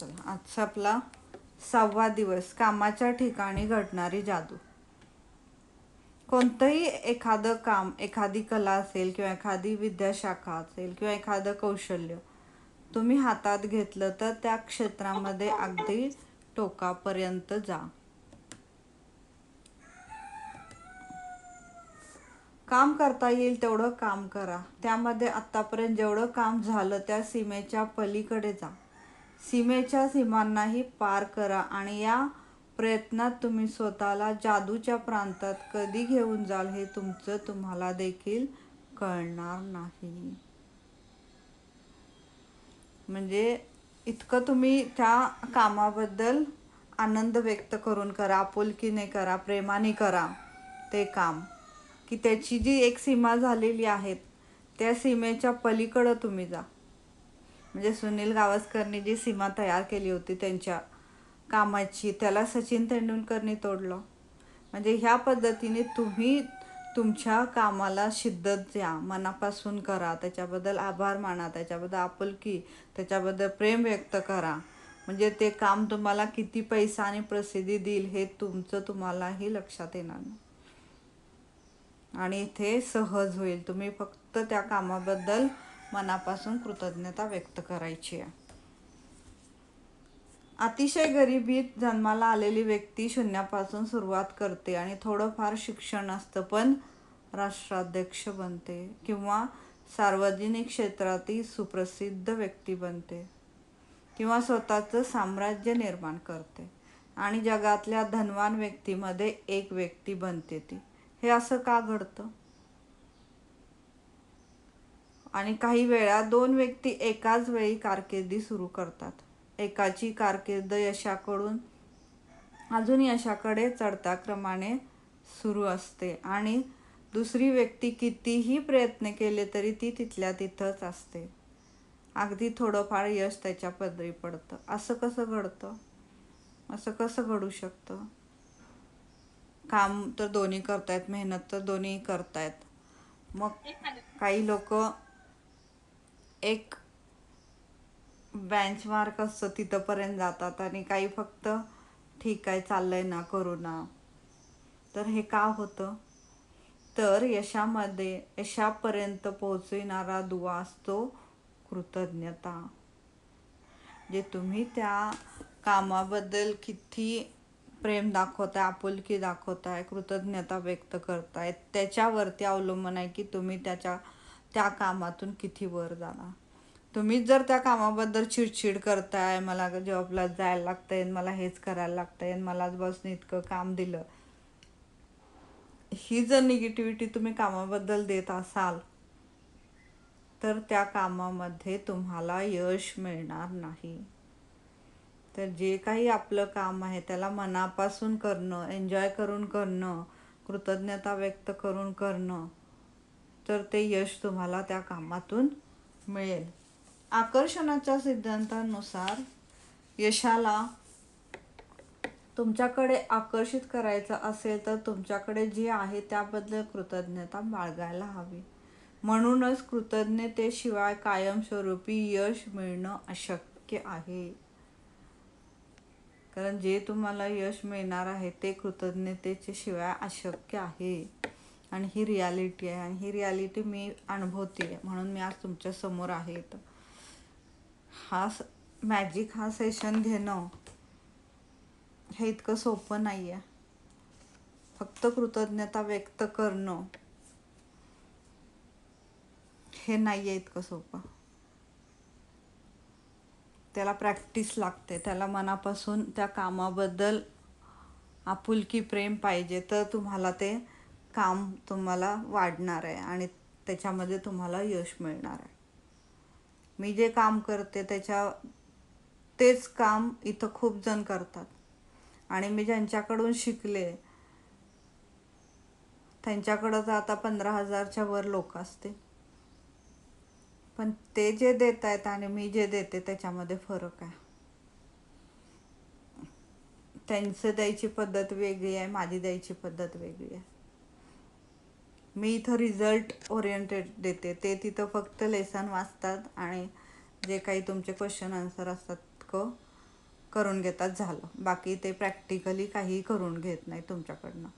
चला आजचा आपला सहावा दिवस कामाच्या ठिकाणी घडणारी जादू. कोणतंही एखादं काम एखादी कला असेल किंवा एखादी विद्याशाखा असेल किंवा एखादं कौशल्य तुम्ही हातात घेतलं तर त्या क्षेत्रामध्ये अगदी टोकापर्यंत जा. काम करता येईल तेवढं काम करा. त्यामध्ये आतापर्यंत जेवढं काम झालं त्या सीमेच्या पलीकडे जा. सीमेच्या सीमांनाही पार करा आणि या प्रयत्नात तुम्ही स्वतःला जादूच्या प्रांतात कधी घेऊन जाल हे तुमचं तुम्हाला देखील कळणार नाही. म्हणजे इतकं तुम्ही त्या कामाबद्दल आनंद व्यक्त करून करा आपुलकीने करा प्रेमाने करा ते काम. की त्याची जी एक सीमा झालेली आहे त्या सीमेच्या पलीकडं तुम्ही जा. म्हणजे सुनील गावस्करनी जी सीमा तयार केली होती त्यांच्या कामाची त्याला सचिन तेंडुलकरने तोडलं. म्हणजे ह्या पद्धतीने तुम्ही तुमच्या कामाला शिद्दत द्या मनापासून करा त्याच्याबद्दल आभार माना त्याच्याबद्दल आपुलकी त्याच्याबद्दल प्रेम व्यक्त करा. म्हणजे ते काम तुम्हाला किती पैसा आणि प्रसिद्धी देईल हे तुमचं तुम्हालाही लक्षात येणार नाही. आणि इथे सहज होईल. तुम्ही फक्त त्या कामाबद्दल मनापासून कृतज्ञता व्यक्त करायची आहे. अतिशय गरिबीत जन्माला आलेली व्यक्ती शून्यापासून सुरुवात करते आणि थोडंफार शिक्षण असतं पण राष्ट्राध्यक्ष बनते किंवा सार्वजनिक क्षेत्रातील सुप्रसिद्ध व्यक्ती बनते किंवा स्वतःचं साम्राज्य निर्माण करते आणि जगातल्या धनवान व्यक्तीमध्ये एक व्यक्ती बनते ती. हे असं का घडतं? आणि काही वेळा दोन व्यक्ती एकाच वेळी कारकिर्दी सुरू करतात. एकाची कारकीर्द यशाकडून अजून यशाकडे चढत्या क्रमाने सुरू असते आणि दुसरी व्यक्ती कितीही प्रयत्न केले तरी ती तिथल्या तिथंच असते. अगदी थोडंफार यश त्याच्या पदरी पडतं. असं कसं घडतं? असं कसं घडू शकतं? काम तर दोन्ही करतायत मेहनत तर दोन्ही करतायत. मग काही लोक एक बेंचमार्क असतं तिथंपर्यंत जातात आणि काही फक्त ठीक आहे चाललंय ना करू ना तर हे का होतं? तर यशामध्ये यशापर्यंत पोहोचविणारा दुवा असतो कृतज्ञता. जे तुम्ही त्या कामाबद्दल किती प्रेम दाखवताय आपुलकी दाखवताय कृतज्ञता व्यक्त करताय त्याच्यावरती अवलंबून आहे की तुम्ही त्याच्या त्या कामातून किती वर जाणार? तुम्ही जर त्या कामाबद्दल चिडचिड करताय मला जॉबला जायला लागतंय मला हेच करायला लागतंय मलाच बसने इतकं काम दिलं. ही जर निगेटिव्हिटी तुम्ही कामाबद्दल देत असाल तर त्या कामामध्ये तुम्हाला यश मिळणार नाही. तर जे काही आपलं काम आहे त्याला मनापासून करणं एन्जॉय करून करणं कृतज्ञता व्यक्त करून करणं तर ते यश तुम्हाला त्या कामातून मिळेल. आकर्षणाच्या सिद्धांतानुसार यशाला तुमच्याकडे आकर्षित करायचं असेल तर तुमच्याकडे जे आहे त्याबद्दल कृतज्ञता बाळगायला हवी. म्हणूनच कृतज्ञतेशिवाय कायमस्वरूपी यश मिळणं अशक्य आहे. कारण जे तुम्हाला यश मिळणार आहे ते कृतज्ञतेचे शिवाय अशक्य आहे. आणि ही रियालिटी आहे आणि ही रियालिटी मी अनुभवते म्हणून मी आज तुमच्यासमोर आहे हा मॅजिक हा सेशन घेणं हे इतकं सोपं नाही आहे फक्त कृतज्ञता व्यक्त करणं हे नाही आहे इतकं सोपं. त्याला प्रॅक्टिस लागते. त्याला मनापासून त्या कामाबद्दल आपुलकी प्रेम पाहिजे. तर तुम्हाला ते काम तुम्हाला वाढणार आहे आणि त्याच्यामध्ये तुम्हाला यश मिळणार आहे. मी जे काम करते त्याच्या तेच काम इथं खूप जण करतात. आणि मी ज्यांच्याकडून शिकले त्यांच्याकडं तर आता पंधरा हजारच्या वर लोक असते पण ते जे देत आहेत आणि मी जे देते त्याच्यामध्ये फरक आहे. त्यांचं द्यायची पद्धत वेगळी आहे माझी द्यायची पद्धत वेगळी आहे. मी इथं रिझल्ट ओरिएंटेड देते. ते तिथं फक्त लेसन वाचतात आणि जे काही तुमचे क्वेश्चन आन्सर असतात क करून घेतात झालं. बाकी ते प्रॅक्टिकली काहीही करून घेत नाही तुमच्याकडनं.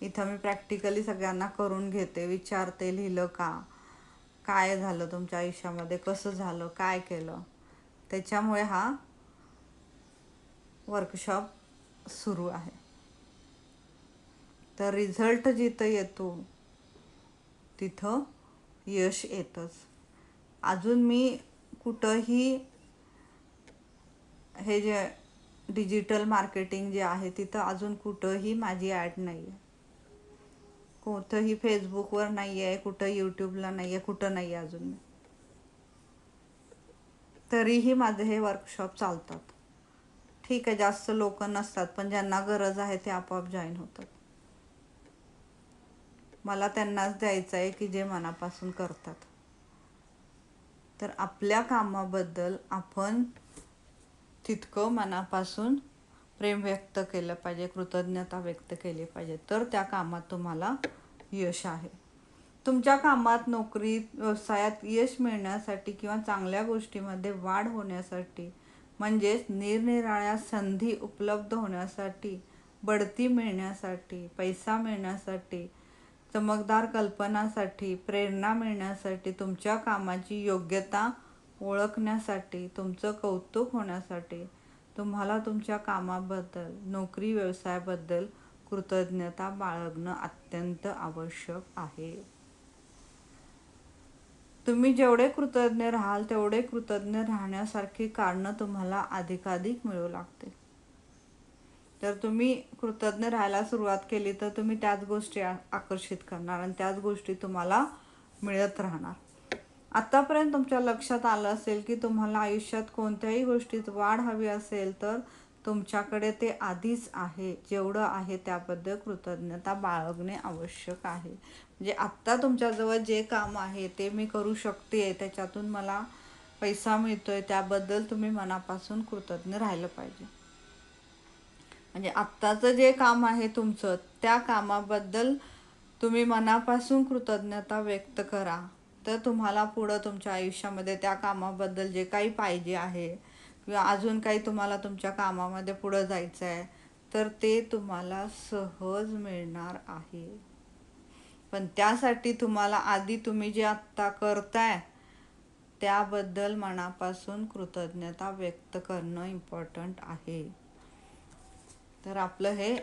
इथं मी प्रॅक्टिकली सगळ्यांना करून घेते. विचारते लिहिलं का? काय झालं तुमच्या आयुष्यामध्ये? कसं झालं? काय केलं? त्याच्यामुळे हा वर्कशॉप सुरू आहे. तर रिझल्ट जिथं येतो तिथं यश येतंच. अजून मी कुठंही हे जे डिजिटल मार्केटिंग जे आहे तिथं अजून कुठंही माझी ॲड नाही आहे कुठंही फेसबुकवर नाही आहे कुठं यूट्यूबला नाही आहे कुठं नाही आहे अजून तरीही माझे हे वर्कशॉप चालतात. ठीक आहे जास्त लोक नसतात पण ज्यांना गरज आहे ते आपोआप जॉईन होतात. मला त्यांनाच द्यायचं आहे की जे मनापासून करतात. तर आपल्या कामाबद्दल आपण तितकं मनापासून प्रेम व्यक्त केलं पाहिजे कृतज्ञता व्यक्त केली पाहिजे. तर त्या कामात तुम्हाला यश आहे. तुमच्या कामात नोकरीत व्यवसायात यश मिळण्यासाठी किंवा चांगल्या गोष्टीमध्ये वाढ होण्यासाठी म्हणजेच निरनिराळ्या संधी उपलब्ध होण्यासाठी बढती मिळण्यासाठी पैसा मिळण्यासाठी चमकदार कल्पनासाठी प्रेरणा मिळण्यासाठी तुमच्या कामाची योग्यता ओळखण्यासाठी तुमचं कौतुक होण्यासाठी तुम्हाला तुमच्या कामाबद्दल नोकरी व्यवसायाबद्दल कृतज्ञता बाळगणं अत्यंत आवश्यक आहे. तुम्ही जेवढे कृतज्ञ राहाल तेवढे कृतज्ञ राहण्यासारखी कारणं तुम्हाला अधिकाधिक मिळू लागतील. तर तुम्ही कृतज्ञ राहायला सुरुवात केली तर तुम्ही त्याच गोष्टी आकर्षित करणार आणि त्याच गोष्टी तुम्हाला मिळत राहणार. आत्तापर्यंत तुमच्या लक्षात आलं असेल की तुम्हाला आयुष्यात कोणत्याही गोष्टीत वाढ हवी असेल तर तुमच्याकडे ते आधीच आहे. जेवढं आहे त्याबद्दल कृतज्ञता बाळगणे आवश्यक आहे. म्हणजे आत्ता तुमच्याजवळ जे काम आहे ते मी करू शकते त्याच्यातून मला पैसा मिळतोय त्याबद्दल तुम्ही मनापासून कृतज्ञ राहिलं पाहिजे. म्हणजे आत्ताचं जे काम आहे तुमचं त्या कामाबद्दल तुम्ही मनापासून कृतज्ञता व्यक्त करा. तर तुम्हाला पुढं तुमच्या आयुष्यामध्ये त्या कामाबद्दल जे काही पाहिजे आहे किंवा अजून काही तुम्हाला तुमच्या कामामध्ये पुढं जायचं आहे तर ते तुम्हाला सहज मिळणार आहे. पण त्यासाठी तुम्हाला आधी तुम्ही जे आत्ता करताय त्याबद्दल मनापासून कृतज्ञता व्यक्त करणं इम्पॉर्टंट आहे. तर आपलं हे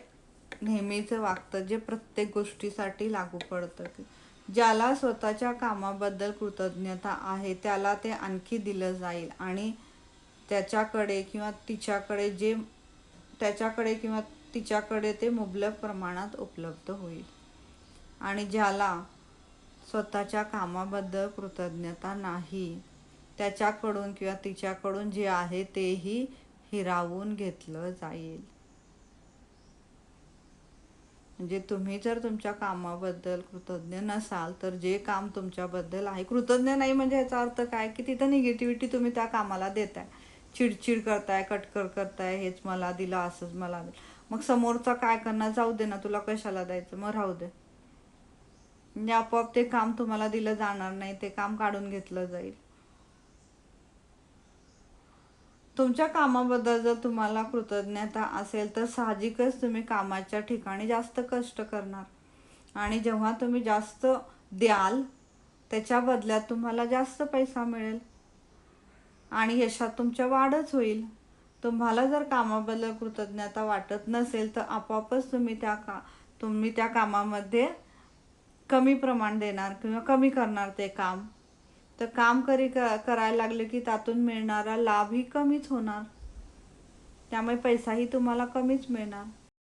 नेहमीचं वागतं जे प्रत्येक गोष्टीसाठी लागू पडतं. की ज्याला स्वतःच्या कामाबद्दल कृतज्ञता आहे त्याला ते आणखी दिलं जाईल आणि त्याच्याकडे किंवा तिच्याकडे जे त्याच्याकडे किंवा तिच्याकडे ते मुबलक प्रमाणात उपलब्ध होईल. आणि ज्याला स्वतःच्या कामाबद्दल कृतज्ञता नाही त्याच्याकडून किंवा तिच्याकडून जे आहे तेही हिरावून घेतलं जाईल. म्हणजे तुम्ही जर तुमच्या कामाबद्दल कृतज्ञ नसाल तर जे काम तुमच्याबद्दल आहे कृतज्ञ नाही म्हणजे याचा अर्थ काय? की तिथं निगेटिव्हिटी तुम्ही त्या कामाला देताय. चिडचिड करताय कटकर करताय हेच मला दिलं असंच मला मग समोरचा काय करणार? जाऊ दे ना तुला कशाला द्यायचं? मग राहू दे. म्हणजे आपोआप ते काम तुम्हाला दिलं जाणार नाही ते काम काढून घेतलं जाईल. तुमच्या कामाबद्दल जर तुम्हाला कृतज्ञता असेल तर साहजिकच तुम्ही कामाच्या ठिकाणी जास्त कष्ट करणार. आणि जेव्हा तुम्ही जास्त द्याल त्याच्या बदल्यात तुम्हाला जास्त पैसा मिळेल. आणि यशात तुमच्या वाढच होईल. तुम्हाला जर कामाबद्दल कृतज्ञता वाटत नसेल तर आपोआपच तुम्ही त्या का तुम्ही त्या कामामध्ये कमी प्रमाण देणार किंवा कमी करणार ते काम. तर काम करी करायला लागले की त्यातून मिळणारा लाभही कमीच होणार. त्यामुळे पैसाही तुम्हाला कमीच मिळणार.